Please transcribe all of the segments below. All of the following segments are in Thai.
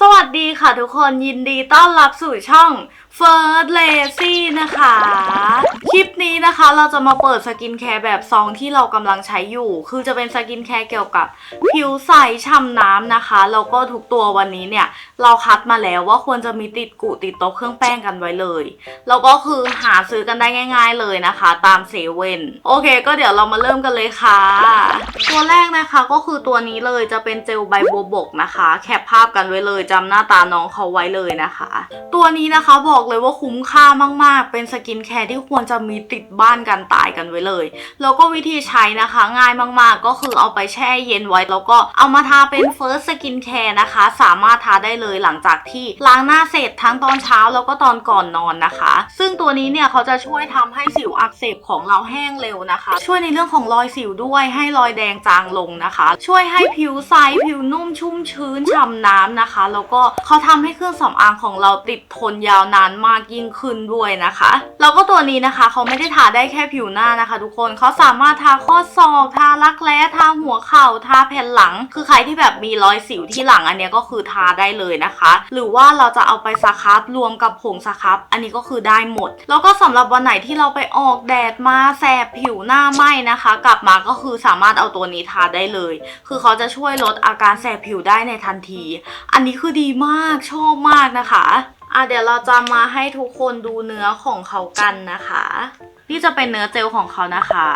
สวัสดีค่ะทุกคนยินดีต้อนรับสู่ช่อง First Lazy นะคะ คลิปนี้นะคะเราจะมาเปิดสกินแคร์แบบซองที่เรากำลังใช้อยู่ คือจะเป็นสกินแคร์เกี่ยวกับผิวใสช่ำน้ำนะคะ แล้วก็ทุกตัววันนี้เนี่ย เราคัดมาแล้วว่าควรจะมีติดกุติดโต๊ะเครื่องแป้งกันไว้เลย แล้วก็คือหาซื้อกันได้ง่าย ๆเลยนะคะ ตามเซเว่นโอเค ก็เดี๋ยวเรามาเริ่มกันเลยค่ะ ตัวแรกนะคะก็คือตัวนี้เลยจะเป็นเจลใบบัวบกนะคะ แคปภาพกันไว้เลยจำหน้าตาน้องเขาไว้เลยนะคะ ตัวนี้นะคะบอกเลยว่าคุ้มค่ามากๆ เป็นสกินแคร์ที่ควรจะมีติดบ้านกันตายกันไว้เลย แล้วก็วิธีใช้นะคะง่ายมากๆ ก็คือเอาไปแช่เย็นไว้ แล้วก็เอามาทาเป็นเฟิร์สสกินแคร์นะคะ สามารถทาได้เลยหลังจากที่ล้างหน้าเสร็จทั้งตอนเช้าแล้วก็ตอนก่อนนอนนะคะ ซึ่งตัวนี้เนี่ยเขาจะช่วยทำให้สิวอักเสบของเราแห้งเร็วนะคะ ช่วยในเรื่องของรอยสิวด้วยให้รอยแดงจางลงนะคะ ช่วยให้ผิวใสผิวนุ่มชุ่มชื้นฉ่ำน้ำนะคะแล้วก็เขาทำให้เครื่องสำอางของเราติดทนยาวนานมากยิ่งขึ้นด้วยนะคะ แล้วก็ตัวนี้นะคะเขาไม่ได้ทาได้แค่ผิวหน้านะคะ ทุกคนเขาสามารถทาข้อศอกทารักแร้ทาหัวเข่าทาแผ่นหลัง คือใครที่แบบมีรอยสิวที่หลังอันนี้ก็คือทาได้เลยนะคะ หรือว่าเราจะเอาไปสครับรวมกับผงสครับ อันนี้ก็คือได้หมด แล้วก็สำหรับวันไหนที่เราไปออกแดดมาแสบผิวหน้าไหม้นะคะ กลับมาก็คือสามารถเอาตัวนี้ทาได้เลย คือเขาจะช่วยลดอาการแสบผิวได้ในทันที อันนี้คือือดีมากชอบมากนะคะอะเดี๋ยวเราจะมาให้ทุกคนดูเนื้อของเขากันนะคะนี่จะเป็นเนื้อเจลของเขานะคะ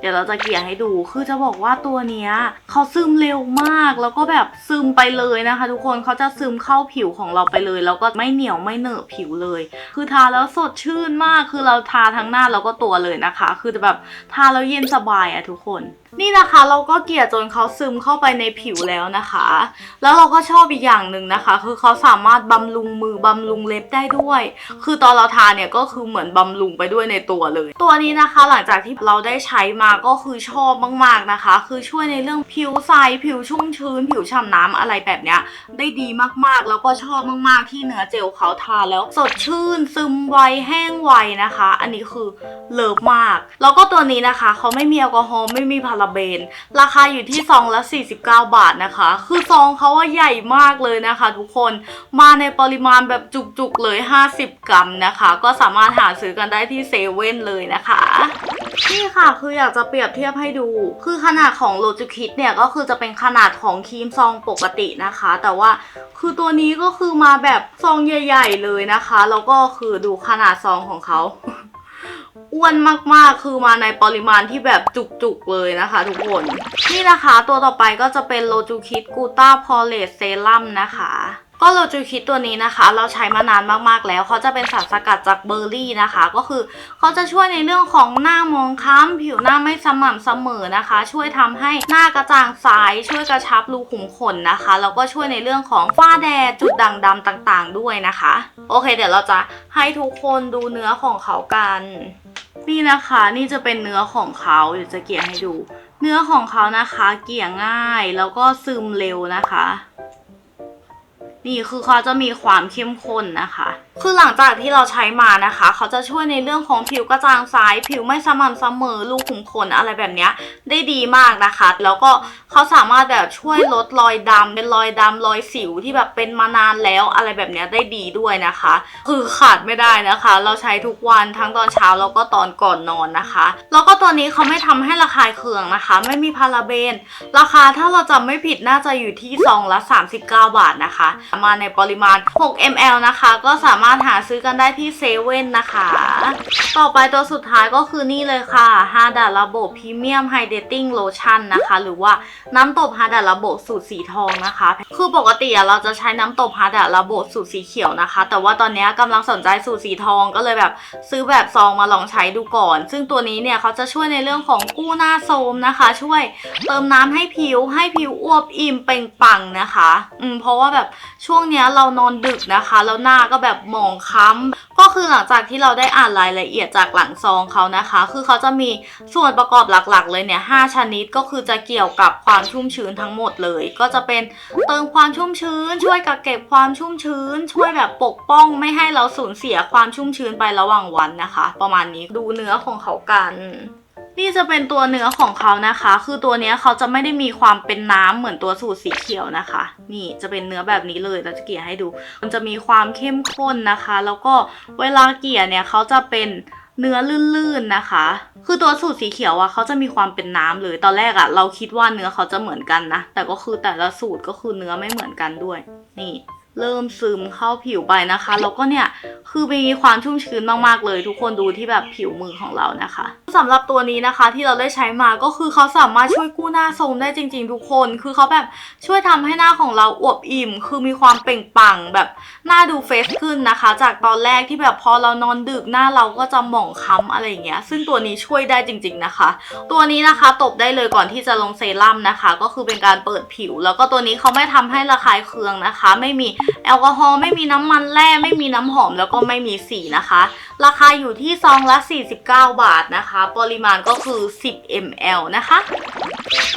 เดี๋ยวเราจะเกลี่ยให้ดู คือจะบอกว่าตัวเนี้ยเขาซึมเร็วมาก แล้วก็แบบซึมไปเลยนะคะ ทุกคนเขาจะซึมเข้าผิวของเราไปเลย แล้วก็ไม่เหนียวไม่เหนอะผิวเลย คือทาแล้วสดชื่นมาก คือเราทาทั้งหน้าแล้วก็ตัวเลยนะคะ คือจะแบบทาแล้วเย็นสบายอะทุกคนนี่นะคะเราก็เกลี่ยจนเขาซึมเข้าไปในผิวแล้วนะคะ แล้วเราก็ชอบอีกอย่างหนึ่งนะคะ คือเขาสามารถบำรุงมือบำรุงเล็บได้ด้วย คือตอนเราทาเนี่ยก็คือเหมือนบำรุงไปด้วยในตัวเลยตัวนี้นะคะหลังจากที่เราได้ใช้มาก็คือชอบมากๆนะคะ คือช่วยในเรื่องผิวใสผิวชุ่มชื้น ผิวฉ่ำน้ำอะไรแบบเนี้ยได้ดีมากๆ แล้วก็ชอบมากๆที่เนื้อเจลเขาทาแล้วสดชื่น ซึมไวแห้งไวนะคะ อันนี้คือเลิฟมาก แล้วก็ตัวนี้นะคะเขาไม่มีแอลกอฮอล์ไม่มีพาราเบน ราคาอยู่ที่ซองละ 49 บาทนะคะ คือซองเขาว่าใหญ่มากเลยนะคะ ทุกคนมาในปริมาณแบบจุกๆเลย 50 กรัมนะคะ ก็สามารถหาซื้อกันได้ที่เซเว่นเลยนะคะนี่ค่ะคืออยากจะเปรียบเทียบให้ดู คือขนาดของโลจูคิดเนี่ยก็คือจะเป็นขนาดของครีมซองปกตินะคะ แต่ว่าคือตัวนี้ก็คือมาแบบซองใหญ่ ๆ เลยนะคะ แล้วก็คือดูขนาดซองของเขาอ้วนมากๆ คือมาในปริมาณที่แบบจุกๆเลยนะคะทุกคน นี่นะคะตัวต่อไปก็จะเป็นโลจูคิดกูต้าพอเลตเซรั่มนะคะ ก็โลจูคิดตัวนี้นะคะ เราใช้มานานมากๆแล้วเขาจะเป็นสารสกัดจากเบอร์รี่นะคะ ก็คือเขาจะช่วยในเรื่องของหน้ามองคล้ำผิวหน้าไม่สม่ำเสมอนะคะ ช่วยทำให้หน้ากระจ่างใสช่วยกระชับรูขุมขนนะคะแล้วก็ช่วยในเรื่องของฝ้าแดดจุดด่างดำต่างๆ ด้วยนะคะ โอเค เดี๋ยวเราจะให้ทุกคนดูเนื้อของเขากัน นี่นะคะนี่จะเป็นเนื้อของเขาเดี๋ยวจะเกลี่ยให้ดู เนื้อของเขานะคะ เกลี่ยง่ายแล้วก็ซึมเร็วนะคะ นี่คือเขาจะมีความเข้มข้นนะคะคือหลังจากที่เราใช้มานะคะ เขาจะช่วยในเรื่องของผิวกระจ่างใสผิวไม่สม่ำเสมอรูขุมขนอะไรแบบนี้ได้ดีมากนะคะ แล้วก็เขาสามารถแบบช่วยลดรอยดำเป็นรอยดำรอยสิวที่แบบเป็นมานานแล้วอะไรแบบนี้ได้ดีด้วยนะคะ คือขาดไม่ได้นะคะ เราใช้ทุกวันทั้งตอนเช้าแล้วก็ตอนก่อนนอนนะคะ แล้วก็ตัวนี้เขาไม่ทำให้ระคายเคืองนะคะ ไม่มีพาราเบน ราคาถ้าเราจำไม่ผิดน่าจะอยู่ที่ซองละ 39 บาทนะคะ มาในปริมาณ 6 ml นะคะ ก็สามารถมาหาซื้อกันได้ที่เซเว่นนะคะ ต่อไปตัวสุดท้ายก็คือนี่เลยค่ะฮาดาระบบพรีเมียมไฮเดตติ้งโลชั่นนะคะ หรือว่าน้ำตบฮาดาระบบสูตรสีทองนะคะ คือปกติเราจะใช้น้ำตบฮาดาระบบสูตรสีเขียวนะคะ แต่ว่าตอนนี้กำลังสนใจสูตรสีทองก็เลยแบบซื้อแบบซองมาลองใช้ดูก่อน ซึ่งตัวนี้เนี่ยเขาจะช่วยในเรื่องของกู้หน้าโทรมนะคะ ช่วยเติมน้ำให้ผิวให้ผิวอวบอิ่มเป่งปังนะคะ อืมเพราะว่าแบบช่วงเนี้ยเรานอนดึกนะคะ แล้วหน้าก็แบบหมองค้ำก็คือหลังจากที่เราได้อ่านรายละเอียดจากหลังซองเขานะคะ คือเขาจะมีส่วนประกอบหลักๆ เลยเนี่ย5ชนิดก็คือจะเกี่ยวกับความชุ่มชื้นทั้งหมดเลย ก็จะเป็นเติมความชุ่มชื้น ช่วยกักเก็บความชุ่มชื้น ช่วยแบบปกป้องไม่ให้เราสูญเสียความชุ่มชื้นไประหว่างวันนะคะ ประมาณนี้ดูเนื้อของเขากัน นี่จะเป็นตัวเนื้อของเขานะคะ คือตัวนี้เขาจะไม่ได้มีความเป็นน้ำเหมือนตัวสูตรสีเขียวนะคะ นี่จะเป็นเนื้อแบบนี้เลยเราจะเกลี่ยให้ดู มันจะมีความเข้มข้นนะคะ แล้วก็เวลาเกลี่ยเนี่ยเขาจะเป็นเนื้อลื่นๆนะคะ คือตัวสูตรสีเขียวอะเขาจะมีความเป็นน้ำเลย ตอนแรกอะเราคิดว่าเนื้อเขาจะเหมือนกันนะ แต่ก็คือแต่ละสูตรก็คือเนื้อไม่เหมือนกันด้วย นี่ เริ่มซึมเข้าผิวไปนะคะ แล้วก็เนี่ยคือมีความชุ่มชื้นมากๆเลย ทุกคนดูที่แบบผิวมือของเรานะคะสำหรับตัวนี้นะคะที่เราได้ใช้มาก็คือเขาสามารถช่วยกู้หน้าทรงได้จริง ๆ ทุกคน คือเขาแบบช่วยทำให้หน้าของเราอวบอิ่ม คือมีความเปล่งปลั่งแบบหน้าดูเฟซขึ้นนะคะ จากตอนแรกที่แบบพอเรานอนดึกหน้าเราก็จะหมองคล้ำอะไรอย่างเงี้ย ซึ่งตัวนี้ช่วยได้จริง ๆนะคะ ตัวนี้นะคะตบได้เลยก่อนที่จะลงเซรั่มนะคะ ก็คือเป็นการเปิดผิว แล้วก็ตัวนี้เขาไม่ทำให้ระคายเคืองนะคะ ไม่มีแอลกอฮอล์ไม่มีน้ำมันแร่ไม่มีน้ำหอมแล้วก็ไม่มีสีนะคะ ราคาอยู่ที่ซองละ 49 บาทนะคะ ปริมาณก็คือ 10 ml นะคะ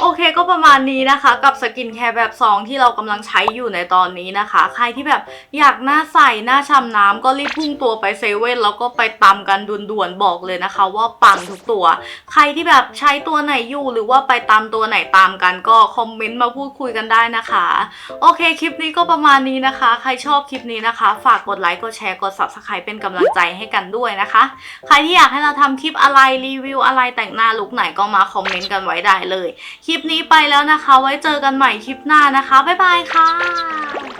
โอเคก็ประมาณนี้นะคะ กับสกินแคร์แบบซองที่เรากำลังใช้อยู่ในตอนนี้นะคะ ใครที่แบบอยากหน้าใสหน้าช่ำน้ำก็รีบพุ่งตัวไปเซเว่นแล้วก็ไปตำกันด่วนๆบอกเลยนะคะ ว่าปังทุกตัว ใครที่แบบใช้ตัวไหนอยู่หรือว่าไปตามตัวไหนตามกันก็คอมเมนต์มาพูดคุยกันได้นะคะ โอเคคลิปนี้ก็ประมาณนี้นะคะ ใครชอบคลิปนี้นะคะ ฝากกดไลค์กดแชร์กด subscribe เป็นกำลังใจให้กันด้วยนะคะ ใครที่อยากให้เราทำคลิปอะไรรีวิวอะไรแต่งหน้าลุคไหนก็มาคอมเมนต์กันไว้ได้เลยคลิปนี้ไปแล้วนะคะ ไว้เจอกันใหม่คลิปหน้านะคะ บ๊ายบายค่ะ